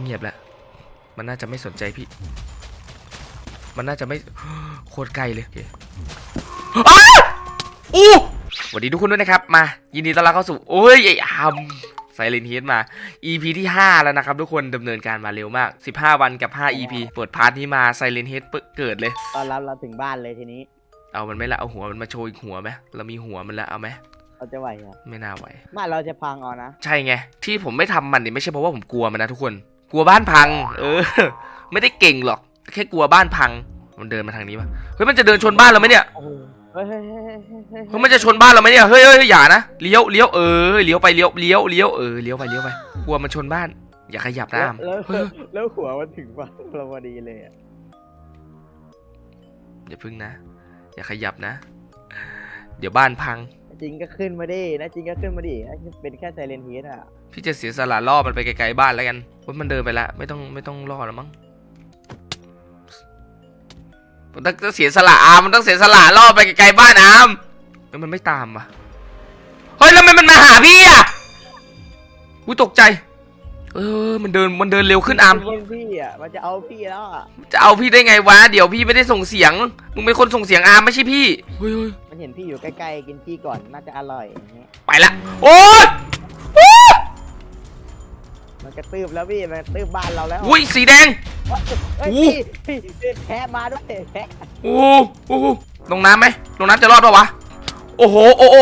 เงียบแล้ว มันน่าจะไม่สนใจพี่ มันน่าจะไม่โคตรไกลเลยโอเคอ้าอู้สวัสดีทุกคนด้วยนะครับ มา ยินดีต้อนรับเข้าสู่ โอ้ยไอ้อัมไซเลนเฮดมา EP ที่ 5 แล้วนะครับทุกคนดำเนินการมาเร็วมาก 15 วันกับ 5 EP เปิดพาร์ทนี้มาไซเลนเฮดเกิดเลย ตอนรับเราถึงบ้านเลยทีนี้ เอามันไหม่ละ เอาหัวมันมาโชว์อีกหัวไหมเรามีหัวมันแล้วเอาไหมเราจะไหวเหรอไม่น่าไหวบ้านเราจะพังเอานะ ใช่ไง ที่ผมไม่ทำมันเนี่ยไม่ใช่เพราะว่าผมกลัวมันนะทุกคน กลัวบ้านพัง เออ ไม่ได้เก่งหรอก แค่กลัวบ้านพัง มันเดินมาทางนี้ปะเฮ้ย มันจะเดินชนบ้านเราไหมเนี่ยโอ้โหเฮ้ยเฮ้ยเฮ้ยเฮ้ยเฮ้ยเฮ้ยเฮ้ยมันจะชนบ้านเราไหมเนี่ย เฮ้ยเฮ้ยอย่านะ เลี้ยวเลี้ยวเออ เลี้ยวไปเลี้ยวเลี้ยวเลี้ยวเออ เลี้ยวไปเลี้ยวไป กลัวมันชนบ้าน อย่าขยับนะแล้วอามแล้วเฮ้ยแล้วหัวมันถึงบ้านเราพอดีเลยอะอย่าพึ่งนะ อย่าขยับนะ เดี๋ยวบ้านพัง จริงก็ขึ้นมาดินะจริงก็ขึ้นมาดิ เป็นแค่ไซเลนเฮดอะ พี่จะเสียสละล่อมันไปไกลๆบ้านแล้วกันว่ามันเดินไปแล้วไม่ต้องไม่ต้องล่อแล้วมั้งมันต้องเสียสละอามมันต้องเสียสละล่อไปไกลๆบ้านอามเฮ้ยมันไม่ตามว่ะเฮ้ยแล้วทำไมมันมาหาพี่อะอุ้ยตกใจ เออ มันเดินมันเดินเร็วขึ้นอามมันเป็นพี่อะมันจะเอาพี่แล้วอะจะเอาพี่ได้ไงวะเดี๋ยวพี่ไม่ได้ส่งเสียงมึงเป็นคนส่งเสียงอามไม่ใช่พี่เฮ้ยเฮ้ยมันเห็นพี่อยู่ใกล้ๆกินพี่ก่อนน่าจะอร่อยอย่างเงี้ยไปละโอ๊ย มันกระตืบแล้วพี่มันกระตืบบ้านเราแล้วอุ้ยสีแดง เฮ้ยอู้พี่พี่พี่แพ้มาด้วยแพ้โอ้โหลงน้ำไหมลงน้ำจะรอดปะวะโอ้โหโอ้โห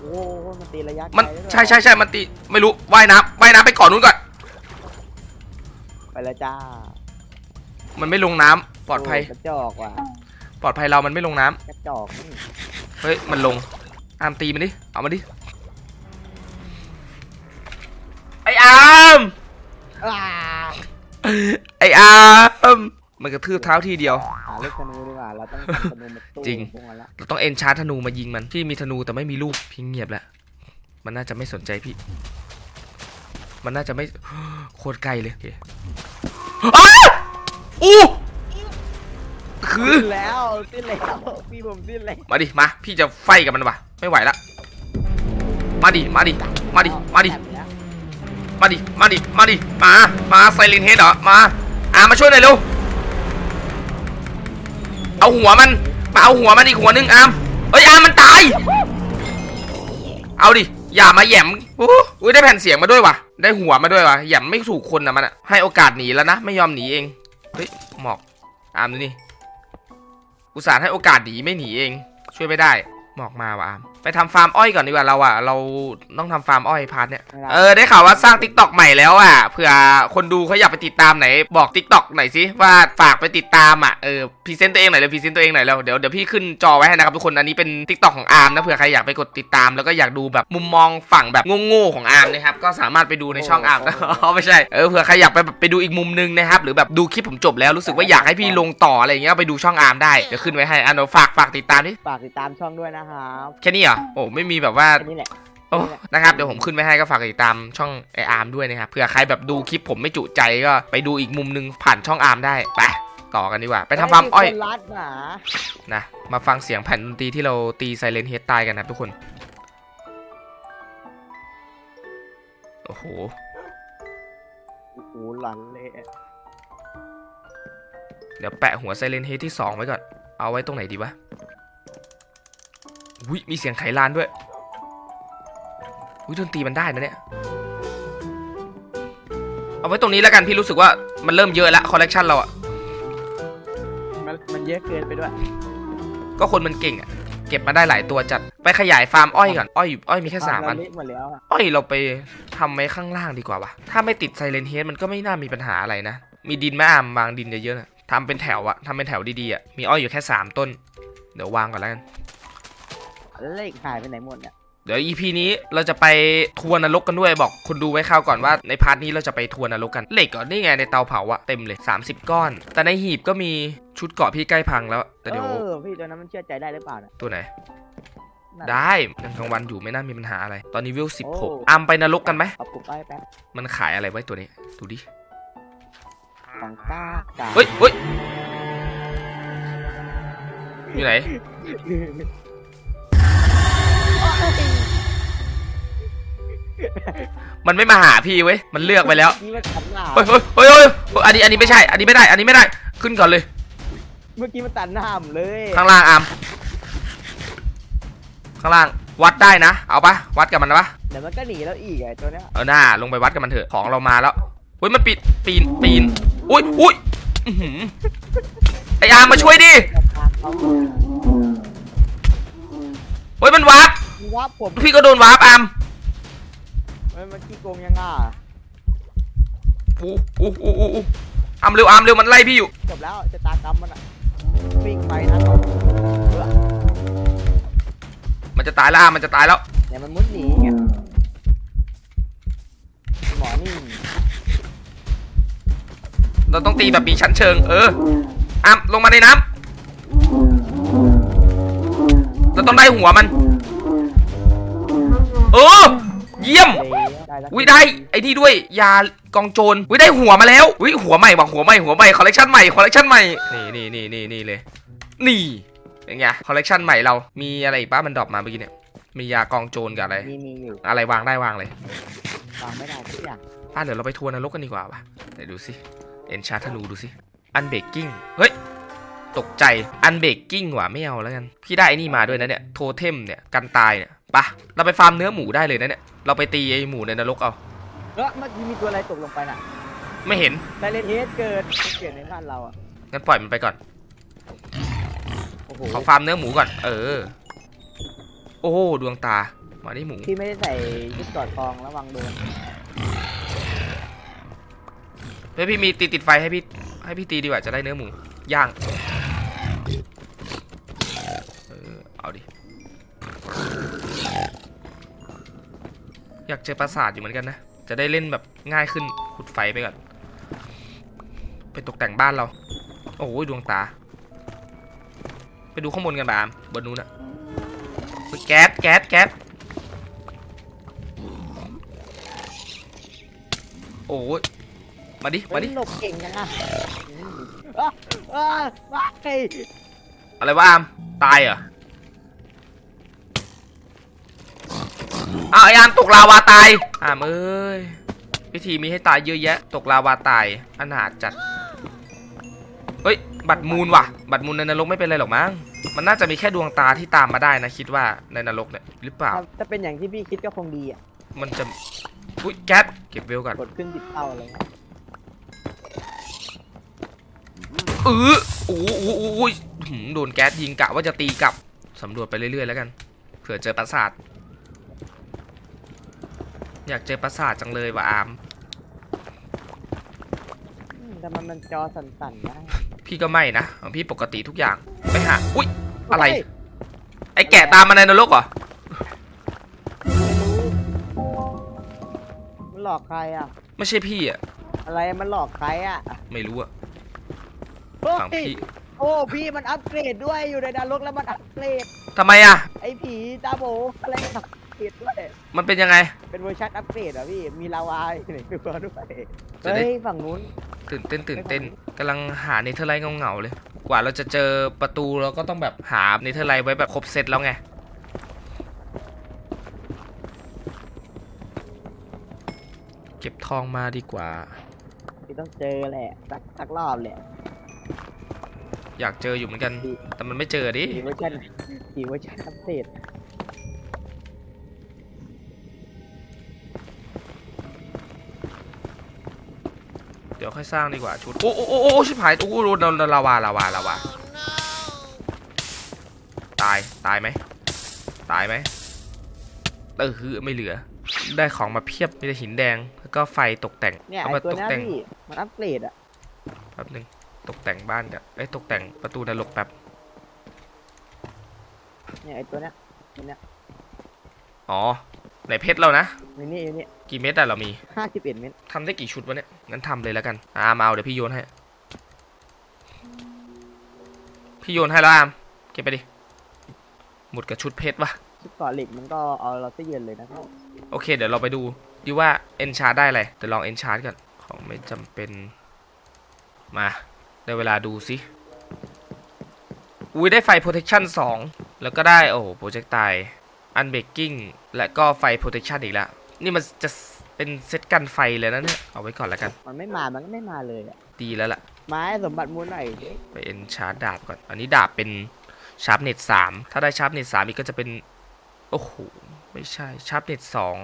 โอ้โหมันตีระยะไกลมันด้วยใช่ใช่ใช่มันตีไม่รู้ว่ายน้ำว่ายน้ำไปก่อนนู้นก่อนไปแล้วจ้ามันไม่ลงน้ำปลอดภัยโกระจอกว่ะปลอดภัยเรามันไม่ลงน้ำกระจอกนี่เฮ้ยมันลงอามตีมันดิเอามาดิไออามอ่า ไออามมันกระทืบเท้าทีเดียว หาลูกธนูดีกว่า เราต้องทำธนูมาตู้จริง พวกมันละเราต้องเอ็นชาร์จธนูมายิงมัน พี่มีธนูแต่ไม่มีลูกพี่เงียบแล้ว มันน่าจะไม่สนใจพี่ มันน่าจะไม่ โคตรไกลเลยโอเคอ้าวอู้คือ สิ้นแล้วสิ้นแล้วพี่ผมสิ้นแล้วมาดิ มา พี่จะไฟกับมันว่ะ ไม่ไหวละ มาดิ มาดิ มาดิ มาดิ มาดิ มาดิ มาดิ มา มาไซเลนเฮดเหรอ มา อ่ามาช่วยหน่อยเร็ว เอาหัวมัน มาเอาหัวมันอีกหัวนึงอามเอ้ยอามมันตาย เอาดิ อย่ามาแหยมอุ้ยได้แผ่นเสียงมาด้วยวะได้หัวมาด้วยวะแหยมไม่ถูกคนนะมันอะให้โอกาสหนีแล้วนะ ไม่ยอมหนีเอง เฮ้ย หมอก อามดูนี่ อุตส่าห์ให้โอกาสหนีไม่หนีเอง ช่วยไม่ได้ หมอกมาวะอามไปทำฟาร์มอ้อยก่อนดีกว่าเราอะเราต้องทำฟาร์มอ้อยพาร์ทเนี่ย เออได้ข่าวว่าสร้างทิกตอกใหม่แล้วอะเผื่อคนดูเขาอยากไปติดตามไหนบอกทิกตอกหน่อยสิว่าฝากไปติดตามอะเออพรีเซนต์ตัวเองหน่อยเลยพรีเซนต์ตัวเองหน่อยแล้วเดี๋ยวเดี๋ยวพี่ขึ้นจอไว้ให้นะครับทุกคนอันนี้เป็นทิกตอกของอาร์มนะเผื่อใครอยากไปกดติดตาม แล้วก็อยากดูแบบมุมมองฝั่งแบบโง่ๆของอาร์มนะครับก็สามารถไปดูในช่องอาร์มอ๋อไม่ใช่เออเผื่อใครอยากไปแบบไปดูอีกมุมนึงนะครับหรือแบบดูคลิปผมจบแล้วรู้สึกว่าอยากให้พี่ลงต่ออะไรอย่างเงี้ยไปดูช่องอาร์มได้เดี๋ยวขึ้นไว้ให้อันเดี๋ยวฝากฝากติดตามดิฝากติดตามช่องด้วยนะครับแค่นี้เหรอโอ้ไม่มีแบบว่าแค่นี้แหละ โอ้นะครับเดี๋ยวผมขึ้นไว้ให้ก็ฝากติดตามช่องไออาร์มด้วยนะครับเผื่อใครแบบดูคลิปผมไม่จุใจก็ไปดูอีกมุมหนึงผ่านช่องอาร์มได้ไปต่อกันดีกว่า ไปทำฟาร์มอ้อยคนรัดหนานะมาฟังเสียงแผ่นดนตรีที่เราตีไซเลนเฮดตายกันนะครับทุกคน โอ้โห โอ้โหหลันเลยเดี๋ยวแปะหัวไซเลนเฮดที่ 2 ไว้ก่อน เอาไว้ตรงไหนดีวะ อุ้ยมีเสียงไขลานด้วยอุ้ยดนตรีมันได้นะเนี่ย เอาไว้ตรงนี้แล้วกันพี่รู้สึกว่ามันเริ่มเยอะแล้วคอลเลกชันเราอะมันมันเยอะเกินไปด้วย ก็คนมันเก่งอะเก็บมาได้หลายตัวจัดไปขยายฟาร์มอ้อยก่อนอ้อยอ้อยมีแค่สามอันเรเละหมดแล้วอะอ้อยเราไปทำไว้ข้างล่างดีกว่าวะถ้าไม่ติดไซเลนเฮดมันก็ไม่น่ามีปัญหาอะไรนะ มีดินแม่อามวางดินเยอะๆนะทำเป็นแถวอะทำเป็นแถวดีๆอะมีอ้อยอยู่แค่สามต้น เดี๋ยววางก่อนแล้วกัน เลขหายไปไหนหมดเนี่ยเดี๋ยว EP นี้เราจะไปทัวร์นรกกันด้วยบอกคนดูไว้ข้าวก่อนว่าในพาร์ทนี้เราจะไปทัวร์นรกกันเหล็กก่อนนี่ไงในเตาเผาอะเต็มเลย 30 ก้อน แต่ในหีบก็มีชุดเกราะพี่ใกล้พังแล้ว แต่เดี๋ยว เออพี่ตัวนั้นมันเชื่อใจได้หรือเปล่าเนี่ยตัวไหน นั่นได้ยังกลางวันอยู่ไม่น่ามีปัญหาอะไร ตอนนี้วิวโอ้16อัมไปนรกกันไหม เอาปลุกอ้อยแป๊บมันขายอะไรไว้ตัวนี้ ดูดิ ของก้ากาเฮ้ยเฮ้ยอยู่ไหนเมันไม่มาหาพี่เว้ย มันเลือกไปแล้ว นี่มันตัดหน้าเฮ้ยเฮ้ยเฮ้ยเฮ้ยเฮ้ยอันนี้ อันนี้ไม่ใช่ อันนี้ไม่ได้ อันนี้ไม่ได้ ขึ้นก่อนเลย เมื่อกี้มันตัดหน้าผมเลยข้างล่างอามข้างล่าง วัดได้นะ เอาปะวัดกับมันนะปะเดี๋ยวมันก็หนีแล้วอีกไอ้ตัวเนี้ย เออหน้า ลงไปวัดกับมันเถอะ ของเรามาแล้วเฮ้ย มันปีน ปีน ปีน อุ้ยอุ้ยอื้อหือไออามมาช่วยดิเอาเฮ้ย มันวาร์ป วับผมพี่ก็โดนวาร์ปอามเฮ้ยมันขี้โกงยังง่าอู้อู้อู้อู้อู้อามเร็วอามเร็วมันไล่พี่อยู่จบแล้วจะตากรรมมันอะวิ่งไปนะเออมันจะตายแล้วอามมันจะตายแล้วเดี๋ยวมันมุดหนีไงหมอนี่เราต้องตีแบบมีชั้นเชิง เอออามลงมาในน้ำเราต้องได้หัวมัน เออ เยี่ยมเลยได้แล้ววิได้ไอ้นี่ด้วยยากองโจรวิได้หัวมาแล้ววิหัวใหม่ว่ะหัวใหม่หัวใหม่คอลเลคชันใหม่คอลเลคชันใหม่นี่นี่นี่นี่นี่เลย นี่เป็นไงคอลเลคชันใหม่เรามีอะไรอีกป้ามันดรอปมาเมื่อกี้เนี่ยมียากองโจรกับอะไรมีมีอยู่อะไรวางได้วางเลยวางไม่ได้ทุกอย่างป้าเดี๋ยวเราไปทัวร์นรกกันดีกว่าป่ะไหนดูสิเอ็นชาร์ธนูดูสิอันเบกกิ้งเฮ้ยตกใจอันเบกกิ้งว่ะไม่เอาแล้วกันพี่ได้ไอ้นี่มาด้วยนะเนี่ยโทเทมเนี่ยกันตายเนี่ยไปะเราไปฟาร์มเนื้อหมูได้เลยนะเนี่ย เราไปตีไอ้หมูในนรกเอา เออเมื่อกี้มีตัวอะไรตกลงไปน่ะไม่เห็นไดเรนเฮดเกิดเกิดในบ้านเราอะ งั้นปล่อยมันไปก่อน โอ้โห ขอฟาร์มเนื้อหมูก่อน เออ โอ้โหดวงตา มาได้หมู พี่ไม่ได้ใส่ชุดกอดทองระวังโดนเฮ้ยพี่มีติดติดไฟให้พี่ให้พี่ตีดีกว่าจะได้เนื้อหมูย่าง เออเอาดิ อยากเจอปราสาทอยู่เหมือนกันนะ จะได้เล่นแบบง่ายขึ้นขุดไฟไปก่อน ไปตกแต่งบ้านเรา โอ้ยดวงตา ไปดูข้างบนกันบามบนนู้นอะเฮ้ยแก๊สแก๊สแก๊สโอ้ยมาดิ มาดิเฮ้ยหลบเก่งจังอะอะอะอะเฮ้ยอะไรวะอาม ตายเหรอ อ้าวไออามตกลาวาตายอามเอ้ยพิธีมีให้ตายเยอะแยะ ตกลาวาตายอนาถจัดเฮ้ย บัตรมูลว่ะ บัตรมูลในนรกไม่เป็นไรหรอกมั้ง มันน่าจะมีแค่ดวงตาที่ตามมาได้นะคิดว่าในนรกเนี่ยหรือเปล่า ถ้าเป็นอย่างที่พี่คิดก็คงดีอะ มันจะ อุ้ยแก๊สเก็บเวลก่อน กดขึ้นติดเต้าเลยเออโอ้โหโอ้โหโอ้โหหืมโดนแก๊สยิงกะว่าจะตีกลับ สำรวจไปเรื่อยๆแล้วกัน เผื่อเจอปราสาท อยากเจอปราสาทจังเลยว่ะอาม อืมแต่มันมันจอสั่นๆนะพี่ก็ไม่นะของพี่ปกติทุกอย่าง ไปหา อุ้ย อะไร เฮ้ยไอ้แกะตามมาในนรกเหรอไม่รู้มันหลอกใครอะ ไม่ใช่พี่อะ อะไรมันหลอกใครอะไม่รู้อะเฮ้ยฝั่งพี่ โอ้พี่มันอัปเกรดด้วยอยู่ในนรกแล้วมันอัปเกรด ทำไมอะ ไอ้ผีตาโบอะไรอัป เกรดด้วย มันเป็นยังไง เป็นเวอร์ชันอัปเกรดเหรอพี่ มีลาวาอยู่ในตัวด้วยจะได้เฮ้ยฝั่งนู้น ตื่นเต้นตื่นเต้นกำลังหาเนเธอร์ไลท์เงาๆเลย กว่าเราจะเจอประตูเราก็ต้องแบบหาเนเธอร์ไลท์ไว้แบบครบเซตแล้วไง เก็บทองมาดีกว่า พี่ต้องเจอแหละ สักสักรอบแหละอยากเจออยู่เหมือนกัน แต่มันไม่เจอดิผีเวอร์ชันผีเวอร์ชันอัปเดต เดี๋ยวค่อยสร้างดีกว่าชุด โอ้โอ้โอ้โอ้ชิบหาย โอ้โหโดนโดนลาวาลาวาลาวาตาย ตายไหม ตายไหมเออคือไม่เหลือ ได้ของมาเพียบ มีแต่หินแดง แล้วก็ไฟตกแต่งเนี่ยเอาไอมาตัวตกเนี้ยแต่งพี่มันอัปเกรดอะแป๊บนึง ตกแต่งบ้านกันเอ้ยตกแต่งประตูนรกแป๊บ เนี่ยไอตัวเนี้ยตัวเนี้ยอ๋อ ไหนเพชรเรานะมีนี่อยู่นี่กี่เม็ดอะเรามีห้าสิบเอ็ดเมตรทำได้กี่ชุดวะเนี่ย งั้นทำเลยแล้วกัน อามเอาเดี๋ยวพี่โยนให้ พี่โยนให้แล้วอาม เก็บไปดิ หมดกับชุดเพชรวะชุดเกาะเหล็กมันก็เอาเราซะเย็นเลยนะพี่โอเค เดี๋ยวเราไปดูดีว่าเอนชาร์ได้อะไรเดี๋ยวลองเอนชาร์ก่อนของไม่จำเป็น มา ได้เวลาดูสิอุ้ยได้ไฟ protection 2แล้วก็ได้ โอ้โหโปรเจกต์ตาย อันเบกกิ้งและก็ไฟ protection อีกแล้วนี่มันจะเป็นเซตกันไฟเลยนะเนี่ยเอาไว้ก่อนแล้วกัน มันไม่มา มันก็ไม่มาเลยอะดีแล้วล่ะ มาให้สมบัติมูลหน่อยดิไปเอ็นชาร์จดาบก่อน อันนี้ดาบเป็นชาร์ปเน็ตสามถ้าได้ชาร์ปเน็ตสามอีกก็จะเป็น โอ้โห ไม่ใช่ชาร์ปเน็ตสอง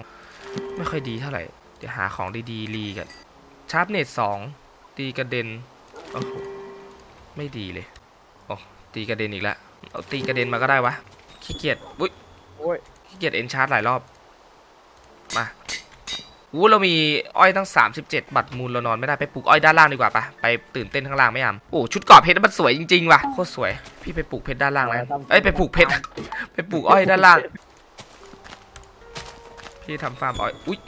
ไม่ค่อยดีเท่าไหร่ เดี๋ยวหาของดีๆรีกันชาร์ปเน็ตสองตีกระเด็น โอ้โห ไม่ดีเลย โอ้ตีกระเด็นอีกแล้วเอาตีกระเด็นมาก็ได้วะ ขี้เกียจ อุ้ยโอ้ยขี้เกียจเอ็นชาร์จหลายรอบ มาอู้เรามีอ้อยตั้ง 37 บัตรมูลเรานอนไม่ได้ไปปลูกอ้อยด้านล่างดีกว่าปะไปตื่นเต้นข้างล่างไม่ยามโอ้ชุดเกราะเพชรมันสวยจริงๆว่ะโคตรสวย พี่ไปปลูกเพชรด้านล่างแล้วกันเอ้ยไปปลูกเพชรไปปลูกอ้อยด้านล่าง พี่ทำฟาร์มอ้อยอุ้ย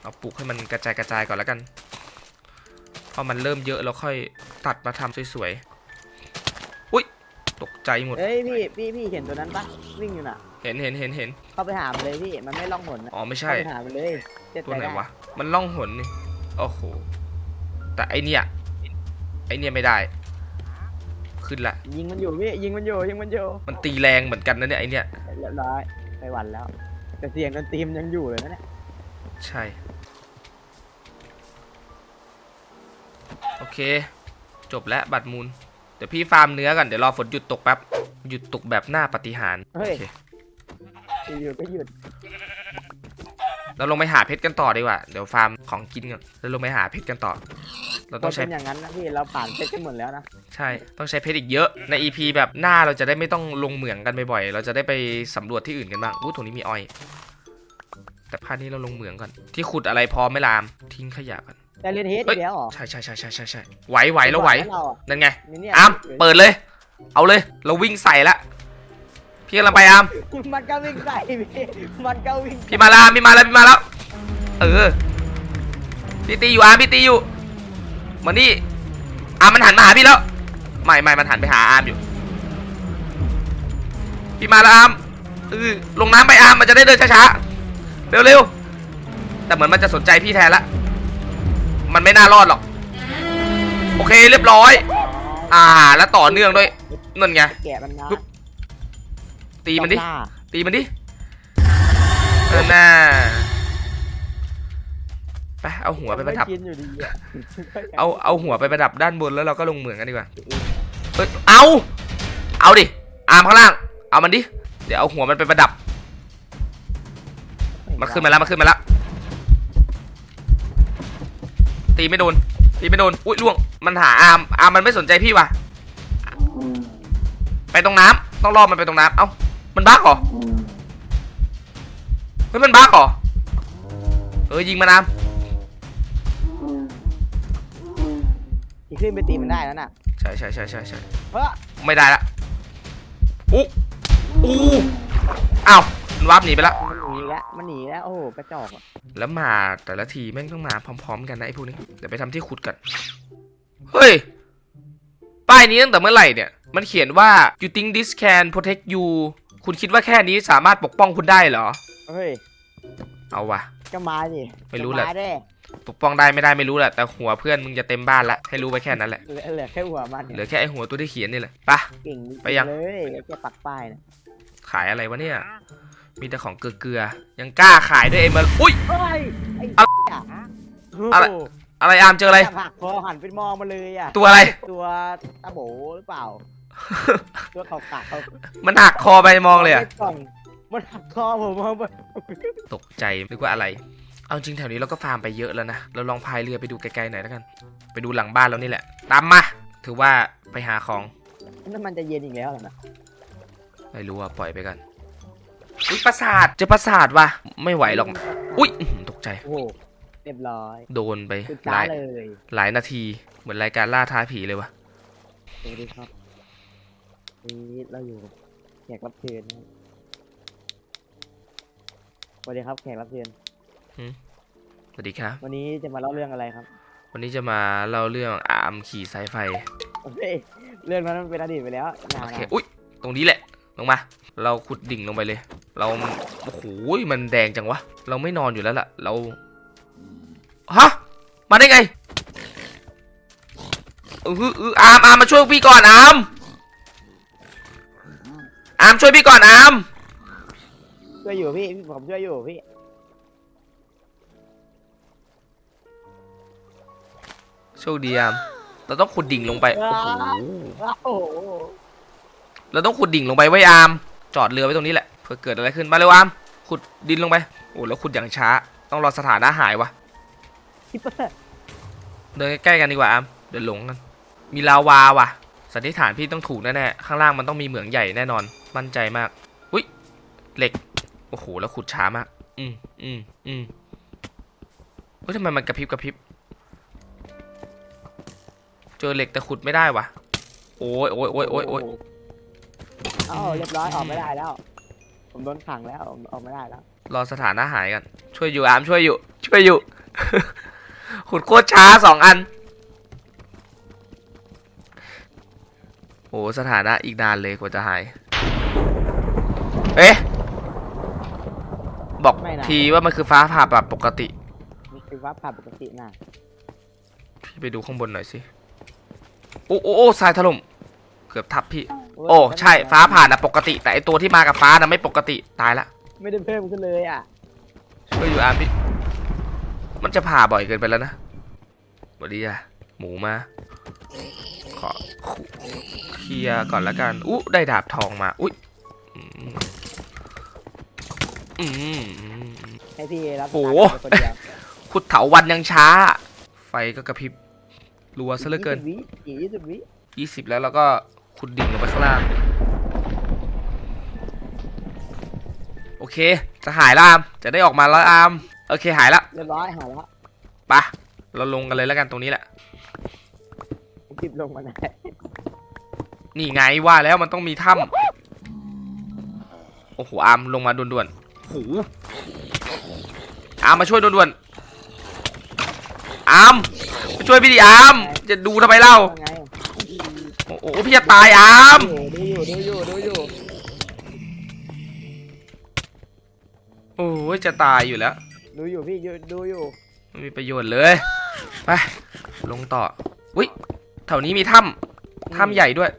เอาปลูกให้มันกระจายกระจายก่อนแล้วกันพอมันเริ่มเยอะแล้วค่อยตัดมาทำสวยๆอุ้ย ตกใจหมด เฮ้ยพี่พี่พี่เห็นตัวนั้นปะวิ่งอยู่น่ะ เห็นเห็นเห็นเห็นเข้าไปหามันเลยพี่มันไม่ล่องหนนะอ๋อไม่เข้าใช่ไปหามันเลยเจ็ดตัวไหนด้วะ มันล่องหนนี่ โอ้โห แต่ไอเนี่ย ไอเนี่ยไม่ได้ ขึ้นละ ยิงมันอยู่พี่ยิงมันอยู่ยิงมันอยู่มันตีแรงเหมือนกันนะเนี่ยไอเนี่ย เรียบร้อยไปหวันแล้ว แต่เสียงดนตรีมันยังอยู่เลยนะเนี่ยใช่ โอเค จบแล้วบัตรมูล เดี๋ยวพี่ฟาร์มเนื้อกันเดี๋ยวรอฝนหยุดตกแป๊บหยุดตกแบบหน้าปฏิหารย์เฮ้ย โอเคอยู่ๆก็หยุดเราลงไปหาเพชรกันต่อดีกว่าเดี๋ยวฟาร์มของกินก่อนแล้วลงไปหาเพชรกันต่อ เราคต้อนงใช้เป็นอย่างนั้นนะพี่เราผ่านเพชรกันหมดแล้วนะใช่ต้องใช้เพชรอีกเยอะใน EP แบบหน้าเราจะได้ไม่ต้องลงเหมืองกันบ่อยๆเราจะได้ไปสำรวจที่อื่นกันบ้างอู้ตรงนี้มีอ้อย แต่พาร์ทนี้เราลงเหมืองก่อนที่ขุดอะไรพร้อมไหม่ลามทิ้งขยะก่อน แต่เรียนเฮดเฮ้อียกแล้วเหรอใช่ใช่ใช่ใช่ใช่ใช่ไหวไหวแล้วไหวเราอะนั่นไงนี่เนี่ยอามเปิดเลย เอาเลย เราวิ่งใส่ละพี่กำลังไปอามมันก็วิ่งใส่พี่มันก็วิ่งพี่มาและอามพี่มาแล้วพี่มาแล้ว เออพี่ตีอยู่อามพี่ตีอยู่มานี่อามมันหันมาหาพี่แล้วไม่ไม่มันหันไปหาอามอยู่ พี่มาแล้วอามเออลงน้ำไปอามมันจะได้เดินช้าๆเร็วๆแต่เหมือนมันจะสนใจพี่แทนละ มันไม่น่ารอดหรอก โอเคเรียบร้อย อ่า แล้วต่อเนื่องด้วยนั่นไง แกะมันมาปุ๊บ ตีมันดิ จ้องหาตีมันดิเออน่าไปเอาหัวไปประดับม่กินอยู่ดีอะเอาเอาหัวไปประดับด้านบนแล้วเราก็ลงเหมืองกันดีกว่าเอ้ยเอา เอาดิ อาร์มข้างล่าง เอามันดิ เดี๋ยวเอาหัวมันไปประดับ มันขึ้นมาแล้วมันขึ้นมาแล้ว ตีไม่โดน ตีไม่โดน อุ้ยล่วง มันหาอาร์มอาร์มมันไม่สนใจพี่ว่ะ ไปตรงน้ำต้องรอมันไปตรงน้ำเอ้า มันบั๊กเหรอ เฮ้ย มันบั๊กเหรอ เออ ยิงมันอาร์มอีกขึ้นไปตีมันได้แล้วน่ะ ใช่ใช่ใช่ใช่ใช่เพราะไม่ได้ละอู้อู้อ้าวมันวับหนีไปละมัน หนีแล้วมันหนีแล้วโอ้โหกระจอกอะแล้วมาแต่ละทีแม่งต้องมาพร้อม ๆ กันนะไอ้พวกนี้เดี๋ยวไปทำที่ขุดกันเฮ้ย ป้ายนี้ตั้งแต่เมื่อไหร่เนี่ย มันเขียนว่า you think this can protect you คุณคิดว่าแค่นี้สามารถปกป้องคุณได้เหรอ เฮ้ยเอาวะ ก็มาดิไม่รู้แหละ ก็มาด้ปกป้องได้ไม่ได้ไม่รู้แหละแต่หัวเพื่อนมึงจะเต็มบ้านละให้รู้ไว้แค่นั้นแหละเหลือเหลือแค่หัวมันเหลือแค่ไอ้หัวตัวที่เขียนนี่แหละไปะ เก่งไปยัง เลยแล้วแค่ปักป้ายนะขายอะไรวะเนี่ย มีแต่ของเกลือๆยังกล้าขายด้วยเอ็มมาอุ้ย เฮ้ยไอ้อะไรอะอะไร อะไรอามเจออะไรหักคอหันไปมองมาเลยอะตัวอะไร ตัวตาโบหรือเปล่า ตัวเขากะเขามันหักคอไปมองเลยอะไม่ส่องมันหักคอผมมองไปตกใจนึกว่าอะไร เอาจริงแถวนี้เราก็ฟาร์มไปเยอะแล้วนะ เราลองพายเรือไปดูไกลๆหน่อยแล้วกัน ไปดูหลังบ้านเรานี่แหละ ตามมา ถือว่าไปหาของ นั่นมันจะเย็นอีกแล้วเหรอนะ ไม่รู้อะปล่อยไปกัน อุ้ยปราสาทเจอปราสาทว่ะไม่ไหวหรอก อุ้ยอื้อหือตกใจ โอ้โหเรียบร้อยโดนไปคือหจ้าลายเลยหลายนาทีเหมือนรายการล่าท้าผีเลยวะสวัสดีครับนี่เราอยู่กับแขกรับเชิญนะครับสวัสดีครับแขกรับเชิญสวัสดีครับ วันนี้จะมาเล่าเรื่องอะไรครับวันนี้จะมาเล่าเรื่องอาร์มขี่สายไฟโอเคเรื่องนั้นมันเป็นอดีตไปแล้วนาโอนเคๆอุ้ยตรงนี้แหละลงมา เราขุดดิ่งลงไปเลย เราโอ้โหมันแดงจังวะ เราไม่นอนอยู่แล้วล่ะ เราฮะมาได้ไงเออเอออามอามมาช่วยพี่ก่อนอามอามช่วยพี่ก่อนอามช่วยอยู่พี่ผมช่วยอยู่พี่โชคดีอามเราต้องขุดดิ่งลงไปโอ้โหโอ้โหเราต้องขุดดิ่งลงไปไว้ยอาม จอดเรือไว้ตรงนี้แหละ เผื่อเกิดอะไรขึ้นมาเร็วอามขุดดินลงไปโอ้แล้วขุดอย่างช้า ต้องรอสถานะหายวะคิปเปอร์เดินใกล้ๆกันดีกว่าอามเดินหลงกัน มีลาวาว่ะสันนิษฐานพี่ต้องถูกแน่ๆข้างล่างมันต้องมีเหมืองใหญ่แน่นอน มั่นใจมากอุ้ยเหล็กโอ้โหแล้วขุดช้ามาก อืมอืมอืมเฮ้ยทำไมมันกระพริบกระพริบเจอเหล็กแต่ขุดไม่ได้ว่ะโอ้ยโอ้ยโอ้ยโอ้ยโอ้ยอ้าเรียบร้อยออกไม่ได้แล้ว ผมโดนขังแล้วผมออกไม่ได้แล้ว รอสถานะหายกันช่วยอยู่อามช่วยอยู่ ช่วยอยู่ ขุดโคตรช้าสองอัน โอ้สถานะอีกนานเลยกว่าจะหาย เอ๊ะ บอกไม่นะทีว่ามันคือฟ้าผ่าแบบปกติ มันคือว่าผ่าปกติน่ะพี่ไปดูข้างบนหน่อยสิ โอ้โอ้โอ้ทรายถล่ม เกือบทับพี่ โอ้ใช่ฟ้าผ่านะปกติ แต่ไอตัวที่มากับฟ้านะไม่ปกติตายละไม่ได้เพิ่มขึ้นเลยอะช่วยอยู่อามพี่มันจะผ่าบ่อยเกินไปแล้วนะสวัสดีจ้ะหมูมา ขอเคลียร์ก่อนละกันอุ๊ได้ดาบทองมา อุ๊ยอืมอืมให้พี่รับโอ้สตาร์ทเป็นคนเดียวขุดเถาวันยังช้า ไฟก็กระพริบรัวซะเหลือเกินยี่สิบวิอีกยี่สิบวิยี่สิบแล้วแล้วก็ ขุดดิ่งลงไปข้างล่าง โอเค จะหายแล้วอาม จะได้ออกมาแล้วอาม โอเคหายละเรียบร้อยหาแล้วไปะเราลงกันเลยแล้วกันตรงนี้แหละจิบลงมาได้นี่ไงว่าแล้วมันต้องมีถ้ำโอ้โหอามลงมาด่วนๆโอ้โหอามมาช่วยด่วนๆอามมาช่วยพี่ดิอาม จะดูทำไมเล่าว่าไง โอ้โหพี่จะตายอามดูอยู่ดูอยู่ดูอยู่โอ้ยจะตายอยู่แล้ว ดูอยู่พี่อยู่ดูอยู่ไม่มีประโยชน์เลยไปลงต่ออุ้ยแถวนี้มีถ้ำถ้ำใหญ่ด้วย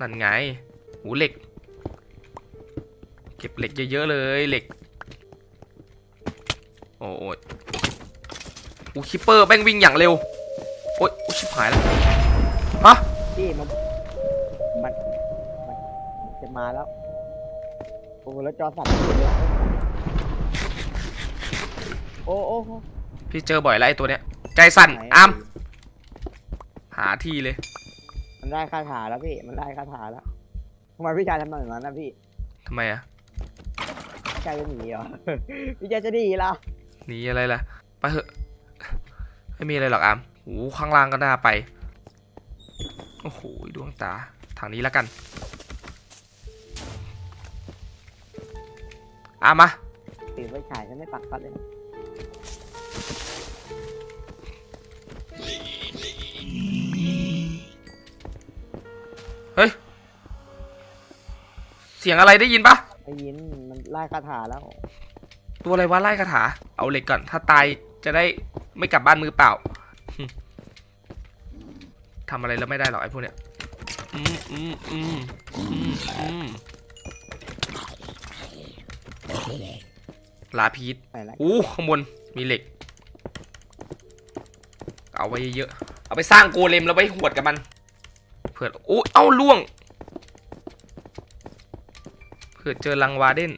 นั่นไงหูเหล็ก เก็บเหล็กเยอะๆเลยเหล็ก โอ้ย อูคิปเปอร์แม่งวิ่งอย่างเร็ว โอ๊ยอุ๊ยชิบหายแล้วฮะพี่มันมันมันมันจะมาแล้วโอ้แล้วจอสั่นเลยโอ้โอ้โอ้พี่เจอบ่อยแล้วไอ้ตัวเนี้ย ใจสั่นอามหาที่เลย มันได้คาถาแล้วพี่มันได้คาถาแล้วทำไมพี่ชายทำแบบนั้นนะพี่ทำไมอะพี่ชายจะหนีเหรอพี่ชายจะหนีเหรอหนีอะไรล่ะไปเถอะ ไม่มีอะไรหรอกอามโอ้ข้างล่างก็น่าไป โอ้โหดวงตา ทางนี้แล้วกันอามมาถือไฟฉายฉันไม่ปักปัดเลยเสียงอะไรได้ยินปะได้ยินมันไล่คาถาแล้ว ตัวอะไรวะไล่คาถา เอาเหล็กก่อน ถ้าตายจะได้ ไม่กลับบ้านมือเปล่าทำอะไรแล้วไม่ได้หรอกไอ้พวกเนี้ยอืมอืมอืมอืมอืมลาพีทไปละอู้ข้างบนมีเหล็ก เอาไว้เยอะๆเอาไปสร้างโกเลมแล้วไว้หวดกับมัน เผื่ออู้เอ้าล่วง เผื่อเจอลังวาเดน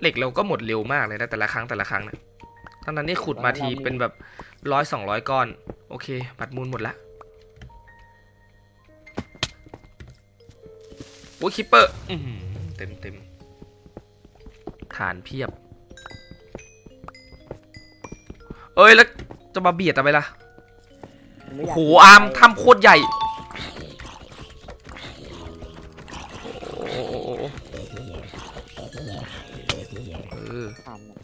เหล็กเราก็หมดเร็วมากเลยนะแต่ละครั้งแต่ละครั้งเนี่ยทั้งนั้นนี่ขุดมาทีเป็นแบบ ร้อยสองร้อยก้อน โอเค บัตรมูลหมดละโอ้ยคิปเปอร์อื้อหือเต็มเต็มฐานเพียบ เอ้ย แล้วจะมาเบียดอะไรล่ะมันไม่โอ้ยากโหอาร์มถ้ำโคตรใหญ่โอ้โหโอ้โหโอ้โหเออทำนะ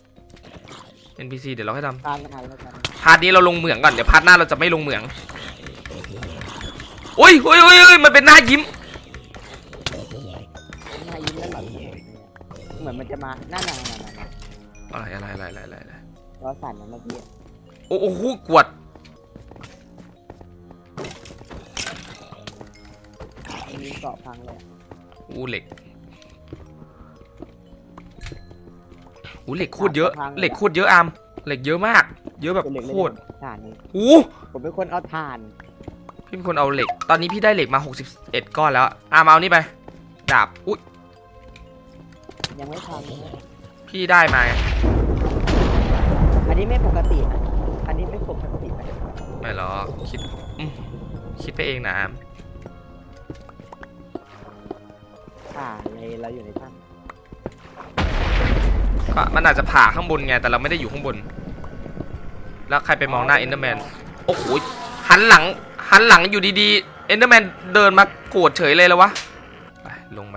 NPC เดี๋ยวเราให้ททำกันแล้วกันำ พาร์ทนี้เราลงเหมืองก่อนเดี๋ยวพาร์ทหน้าเราจะไม่ลงเหมืองอุ้ยอุ้ยอุ้ยอุ้ยมันเป็นหน้ายิ้มหน้ายิ้มแล้วหล่อนเหมือนมันจะมาหน้าหนาหนาหนาอะไรอะไรอะไรอะไรอะไรอะไรล้อสั่นนะเมื่อกี้โอ้โหกวดมีเกาะพังเลยอู้เหล็กอู้เหล็กโคตรเยอะเหล็กโคตรเยอะอาม เหล็กเยอะมาก เยอะแบบเป็นเหล็กโคเลยตรถ่านนี้อู้ผมเป็นคนเอาถ่าน พี่เป็นคนเอาเหล็ก ตอนนี้พี่ได้เหล็กมา 61 ก้อนแล้วอามเอานี่ไป ดาบ อุ้ยยังไม่พังเลยพี่ได้มาไงอันนี้ไม่ปกตินะอันนี้ไม่ปกตินะไม่หรอกคิดอืมคิดไปเองนะอามอ่าในเราอยู่ในถ้ก็มันอาจจะผ่าข้างบนไง แต่เราไม่ได้อยู่ข้างบน แล้วใครไปมองหน้าเอนเดอร์แมนโอ้โหหันหลังหันหลังอยู่ดีๆเอนเดอร์แมนเดินมาโกรธเฉยเลยแล้ววะไปลงไป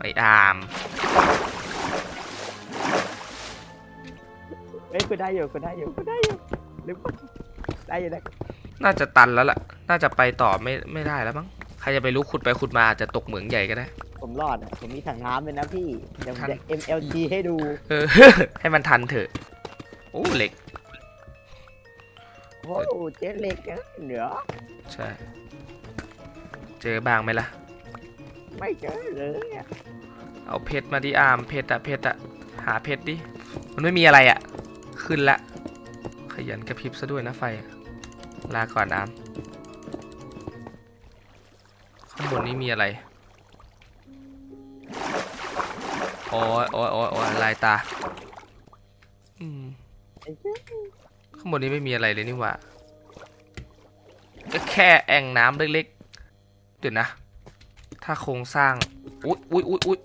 ไอ้อามำเอ้ยคุณได้อยู่คุณได้อยู่คุณได้อยู่หรือว่าได้อยู่นะน่าจะตันแล้วล่ะ น่าจะไปต่อไม่ไม่ได้แล้วมั้ง ใครจะไปรู้ขุดไปขุดมาอาจจะตกเหมืองใหญ่ก็ได้ ผมรอดอะผมมีถังน้ำเลยนะพี่ เดี๋ยวผมถังจะ MLG ให้ดู เออ ให้มันทันเถอะโอ้เหล็ก โอ้โหเจ๊เล็กนะเหนือใช่ เจอบ้างไหมล่ะ ไม่เจอเลยอะเอาเพชรมาดิอามเพชรอะเพชรอะหาเพชรดิ มันไม่มีอะไรอะขึ้นละ ขยันกระพริบซะด้วยนะไฟอะลาก่อนอามข้างบนนี้มีอะไร อ้ยโอ้ยโอ้ยโอ้ยลายตาอืมไอ้เจ๊ข้างบนนี้ไม่มีอะไรเลยนี่หว่าก็แค่แอ่งน้ำเล็กๆเดี๋ยวนะ ถ้าโครงสร้างอุ๊ยอุ๊ยอุ๊ยอุ๊ย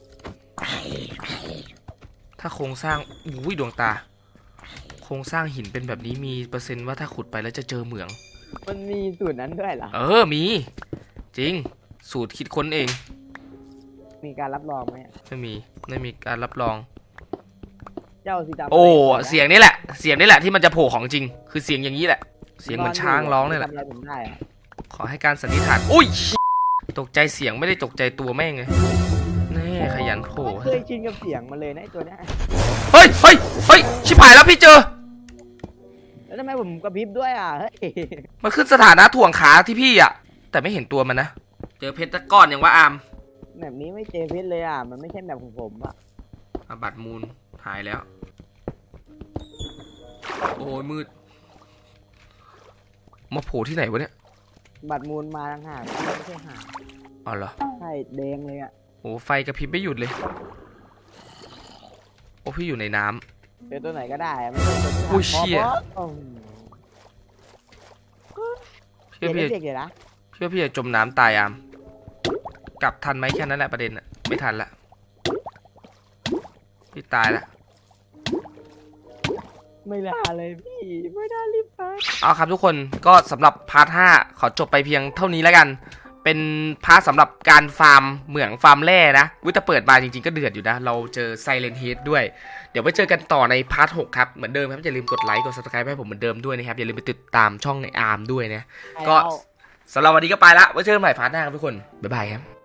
ถ้าโครงสร้างอุ้ยดวงตา โครงสร้างหินเป็นแบบนี้มีเปอร์เซ็นต์ว่าถ้าขุดไปแล้วจะเจอเหมือง มันมีสูตรนั้นด้วยเหรอ เออมี จริง สูตรคิดค้นเอง มีการรับรองไหมอะไม่มีไม่มีการรับรอง เจ้าสีดำโอ้ะไรเสียงนี่แหละ เสียงนี่แหละที่มันจะโผล่ของจริง คือเสียงอย่างนี้แหละ เสียงเหมือนช้างร้องนี่แหละทำอะไรผมได้อะขอให้การสันนิษฐานอุ้ยตกใจเสียงไม่ได้ตกใจตัวแม่งเลยแน่ขยันโผล่ไม่เคยชินกับเสียงมันเลยนะไอ้ตัวเนี้ยเฮ้ยเฮ้ยเฮ้ยชิบหายแล้วพี่เจอแล้วทำไมผมกระพริบด้วยอะเฮ้ยมันขึ้นสถานะถ่วงขาที่พี่อะ แต่ไม่เห็นตัวมันนะ เจอเพชรตะก้อนอย่างว่าอาม แบบนี้ไม่เจอเพชรเลยอะ มันไม่ใช่แบบของผมอะอาบัตรมูลหายแล้ว โอ้ยมืด มาโผล่ที่ไหนวะเนี่ย บัตรมูลมาต่างหากไม่ใช่หางอ๋อเหรอ ใช่แดงเลยอะโอ้ไฟกระพริบไม่หยุดเลย โอ้พี่อยู่ในน้ำ เจอตัวไหนก็ได้อะไม่ใช่ตัวที่อุ้ยเชี่ย พอพอพี่เดี๋ยวว่าพี่เด็กเดี๋ยวนะพี่ว่าพี่จะจมน้ำตายอาม กลับทันไหมแค่นั้นแหละประเด็นอะไม่ทันละพี่ตายละไม่ได้เลยพี่ไม่ได้รีบไปเอาครับทุกคนก็สำหรับพาร์ท5ขอจบไปเพียงเท่านี้แล้วกัน เป็นพาร์ทสำหรับการฟาร์มเหมืองฟาร์มแร่นะวิแต่เปิดมาจริงๆก็เดือดอยู่นะ เราเจอไซเลนเฮดด้วย เดี๋ยวไปเจอกันต่อในพาร์ท6ครับ เหมือนเดิมครับ อย่าลืมกดไลค์กด subscribe ให้ผมเหมือนเดิมด้วยนะครับ อย่าลืมไปติดตามช่องในอาร์มด้วยนะ ก็สำหรับวันนี้ก็ไปละไว้เจอกันใหม่พาร์ทหน้าครับทุกคนบ๊ายบายครับ